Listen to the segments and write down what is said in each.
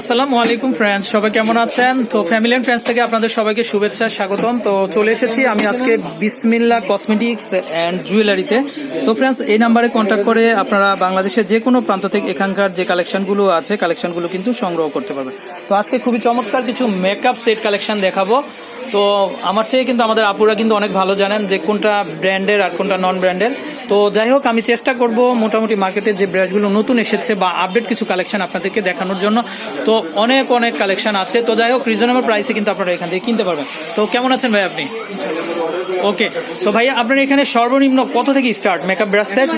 আসসালামু আলাইকুম ফ্রেন্ডস সবাই কেমন আছেন? তো ফ্যামিলি এন্ড ফ্রেন্ডস থেকে আপনাদের সবাইকে শুভেচ্ছা, স্বাগতম। তো, চলে এসেছি আমি আজকে বিসমিল্লা কসমেটিক্স অ্যান্ড জুয়েলারিতে তো ফ্রেন্ডস এই নাম্বারে কন্ট্যাক্ট করে আপনারা বাংলাদেশের যে কোনো প্রান্ত থেকে এখানকার যে কালেকশনগুলো আছে কালেকশনগুলো কিন্তু সংগ্রহ করতে পারবেন। তো, আজকে খুবই চমৎকার কিছু মেকআপ সেট কালেকশন দেখাবো। তো, আমার চেয়ে কিন্তু আমাদের আপুরা কিন্তু অনেক ভালো জানেন যে কোনটা ব্র্যান্ডের আর কোনটা নন ব্র্যান্ডের তো যাই হোক, আমি চেষ্টা করব মোটামুটি মার্কেটে যে ব্রাশগুলো নতুন এসেছে বা আপডেট কিছু কালেকশন আপনাদেরকে দেখানোর জন্য। তো অনেক অনেক কালেকশন আছে। তো যাই হোক রিজনেবল প্রাইসে কিন্তু আপনারা এখান থেকে কিনতে পারবেন। তো কেমন আছেন ভাই আপনি? ওকে তো ভাইয়া, আপনার এখানে সর্বনিম্ন কত থেকে স্টার্ট মেকআপ ব্রাশ সেট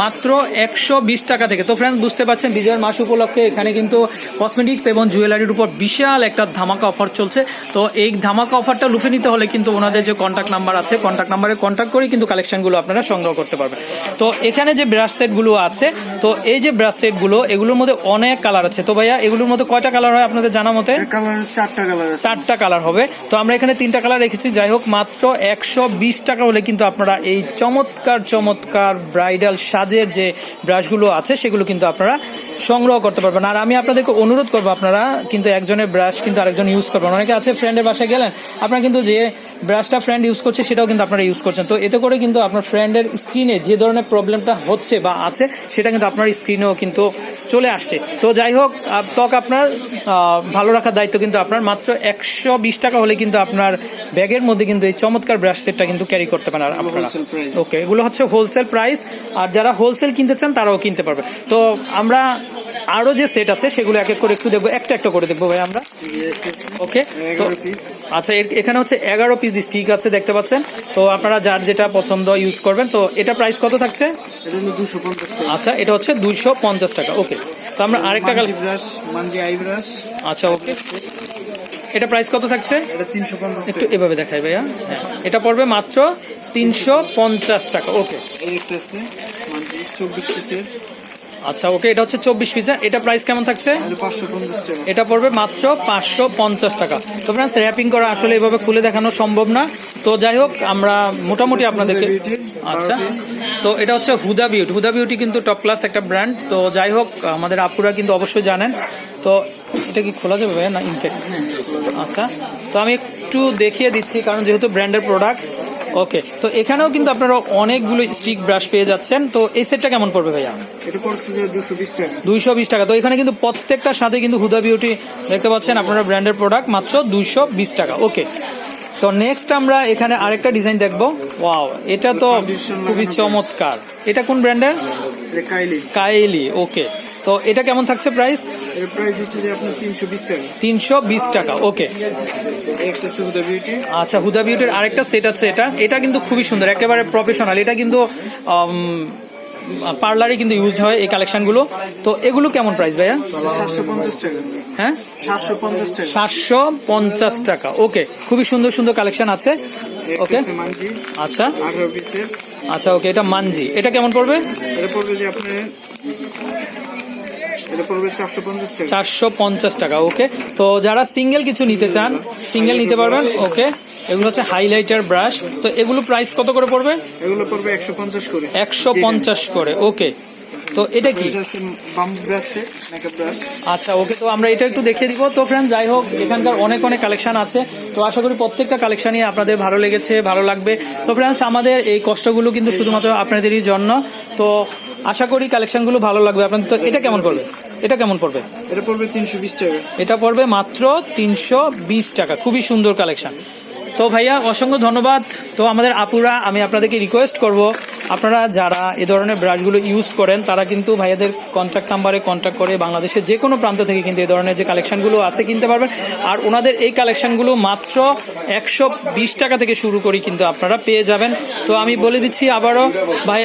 মাত্র একশো বিশ টাকা থেকে। তো ফ্রেন্ডস বুঝতে পারছেন, বিজয়ের মাস উপলক্ষে এখানে কিন্তু কসমেটিক্স এবং জুয়েলারির উপর বিশাল একটা ধামাকা অফার চলছে। তো এই ধামাকা অফারটা লুফে নিতে হলে কিন্তু ওনাদের যে কন্ট্যাক্ট নাম্বার আছে কন্ট্যাক্ট নাম্বারে কন্ট্যাক্ট করে কিন্তু কালেকশনগুলো আপনারা সংগ্রহ করতে পারবেন। তো এখানে যে ব্রাশ সেটগুলো আছে তো এই যে ব্রাশ সেটগুলো এগুলোর মধ্যে অনেক কালার আছে। তো ভাইয়া এগুলোর মধ্যে কয়টা কালার হয় আপনাদের জানা মতে? চারটা কালার চারটা কালার হবে। তো আমরা এখানে তিনটা কালার রেখেছি। যাই হোক মাত্র একশো বিশ টাকা হলে কিন্তু আপনারা এই চমৎকার চমৎকার ব্রাইডাল সাজের যে ব্রাশগুলো আছে সেগুলো কিন্তু আপনারা সংগ্রহ করতে পারবেন। আর আমি আপনাদেরকে অনুরোধ করব আপনারা কিন্তু একজনের ব্রাশ কিন্তু আরেকজন ইউজ করবেন। অনেকে আছে ফ্রেন্ডের বাসায় গেলেন আপনারা কিন্তু যে ব্রাশটা ফ্রেন্ড ইউজ করছে সেটাও কিন্তু আপনারা ইউজ করছেন। তো এতে করে কিন্তু আপনার ফ্রেন্ডের স্ক্রিনে যে ধরনের প্রবলেমটা হচ্ছে বা আছে সেটা কিন্তু আপনার স্ক্রিনেও কিন্তু চলে আসছে। তো যাই হোক ত্বক আপনার ভালো রাখার দায়িত্ব কিন্তু আপনার। মাত্র একশো বিশ টাকা হলে কিন্তু আপনার ব্যাগের মধ্যে কিন্তু এই চমৎকার ব্রাশ সেটটা কিন্তু ক্যারি করতে পারেন আর আপনারা। ওকে এগুলো হচ্ছে হোলসেল প্রাইস আর যারা হোলসেল কিনতে চান তারাও কিনতে পারবে। তো আমরা আরও যে সেট আছে সেগুলো এক এক করে একটু দেখব একটা একটা করে দেখব ভাই আমরা। ওকে তো আচ্ছা এখানে হচ্ছে এগারো পিস স্টিক আছে দেখতে পাচ্ছেন। তো আপনারা যার যেটা পছন্দ ইউজ করবেন। তো এটা প্রাইস কত থাকছে? আচ্ছা এটা হচ্ছে দুইশো পঞ্চাশ টাকা। ওকে তো আমরা আরেকটা আচ্ছা ওকে এটা প্রাইস কত থাকছে? একটু এভাবে দেখাই ভাইয়া। হ্যাঁ এটা পড়বে মাত্র তিনশো পঞ্চাশ টাকা। ওকে চব্বিশ পিসের আচ্ছা ওকে এটা হচ্ছে চব্বিশ পিসা এটা প্রাইস কেমন থাকছে? এটা পড়বে মাত্র পাঁচশো পঞ্চাশ টাকা। তো ফ্রেন্ডস র্যাপিং করা আসলে এভাবে খুলে দেখানো সম্ভব না। তো যাই হোক আমরা মোটামুটি আপনাদেরকে আচ্ছা। তো এটা হচ্ছে হুদা বিউটি হুদা বিউটি কিন্তু টপ ক্লাস একটা ব্র্যান্ড তো যাই হোক আমাদের আপুরা কিন্তু অবশ্যই জানেন। তো এটা কি খোলা যাবে ভাইয়া না ইনটেক আচ্ছা। তো আমি একটু দেখিয়ে দিচ্ছি কারণ যেহেতু ব্র্যান্ডের প্রোডাক্ট ওকে তো এখানেও কিন্তু আপনারা অনেকগুলো স্টিক ব্রাশ পেয়ে যাচ্ছেন। তো এই সেটটা কেমন পড়বে ভাইয়া? এটা পড়ছে যে দুশো বিশ টাকা। দুইশো বিশ টাকা। তো এখানে কিন্তু প্রত্যেকটার সাথে কিন্তু হুদা বিউটি দেখতে পাচ্ছেন আপনারা ব্র্যান্ডের প্রোডাক্ট মাত্র দুইশো বিশ টাকা। ওকে তো নেক্সট আমরা এখানে আরেকটা ডিজাইন দেখব। ওয়াও এটা তো খুবই চমৎকার। এটা কোন ব্র্যান্ডের কাইলি। কাইলি ওকে তো এটা কেমন থাকছে প্রাইস এর প্রাইস হচ্ছে যে আপনার তিনশো বিশ টাকা। তিনশো বিশ টাকা ওকে একটা হুদা বিউটি আচ্ছা হুদা বিউটির আরেকটা সেট আছে এটা। এটা কিন্তু খুবই সুন্দর একেবারে প্রফেশনাল এটা কিন্তু পার্লারে কিন্তু ইউজ হয় এই কালেকশনগুলো তো এগুলো কেমন প্রাইস ভাইয়া? হ্যাঁ? সাতশো পঞ্চাশ টাকা। ওকে খুবই সুন্দর সুন্দর কালেকশন আছে ওকে আচ্ছা। আচ্ছা ওকে এটা মানজি এটা কেমন পড়বে? এটা পড়বে যে আপনার পড়বে চারশো পঞ্চাশ টাকা। ওকে তো যারা সিঙ্গেল কিছু নিতে চান সিঙ্গেল নিতে পারবেন ওকে এগুলো হচ্ছে হাইলাইটার ব্রাশ তো এগুলো প্রাইস কত করে পড়বে? এগুলো পড়বে একশো পঞ্চাশ করে। একশো পঞ্চাশ করে ওকে তো এটা কি? আচ্ছা ওকে তো আমরা এটা একটু দেখিয়ে দিব। তো ফ্রেন্ড যাই হোক এখানকার অনেক অনেক কালেকশন আছে। তো আশা করি প্রত্যেকটা কালেকশনই আপনাদের ভালো লেগেছে ভালো লাগবে। তো ফ্রেন্ডস আমাদের এই কষ্টগুলো কিন্তু শুধুমাত্র আপনাদেরই জন্য। তো আশা করি কালেকশনগুলো ভালো লাগবে। আপনাদের তো এটা কেমন পড়বে? এটা কেমন পড়বে? এটা পড়বে তিনশো বিশ টাকা। এটা পড়বে মাত্র তিনশো বিশ টাকা। খুবই সুন্দর কালেকশন তো ভাইয়া অসংখ্য ধন্যবাদ। তো আমাদের আপুরা আমি আপনাদেরকে রিকোয়েস্ট করব আপনারা যারা এ ধরনের ব্রাশগুলো ইউজ করেন, তারা কিন্তু ভাইয়াদের কন্ট্যাক্ট নাম্বারে কন্ট্যাক্ট করে বাংলাদেশের যে কোনো প্রান্ত থেকে কিন্তু এই ধরনের যে কালেকশনগুলো আছে কিনতে পারবেন। আর ওনাদের এই কালেকশনগুলো মাত্র একশো বিশ টাকা থেকে শুরু করি কিন্তু আপনারা পেয়ে যাবেন। তো আমি বলে দিচ্ছি আবারও, ভাই,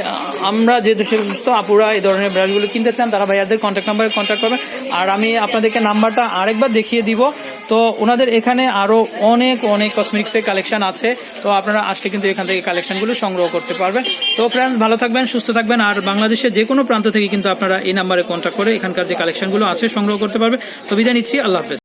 আমরা যে সুস্থ, আপুরা এই ধরনের ব্রাশগুলো কিনতে চান, তারা ভাইয়াদের কন্ট্যাক্ট নাম্বারে কন্ট্যাক্ট করবেন। আর আমি আপনাদেরকে নাম্বারটা আরেকবার দেখিয়ে দিব। তো ওনাদের এখানে আরও অনেক অনেক কসমিক্স এর কালেকশন আছে। তো আপনারা আসলে কিন্তু এখান থেকে কালেকশনগুলো সংগ্রহ করতে পারবেন। তো ফ্রেন্ডস ভালো থাকবেন, সুস্থ থাকবেন। আর বাংলাদেশের যে কোনো প্রান্ত থেকে কিন্তু আপনারা এই নাম্বারে কন্ট্যাক্ট করে এখানকার যে কালেকশনগুলো আছে, সংগ্রহ করতে পারবে তো বিদায় নিচ্ছি, আল্লাহ হাফেজ।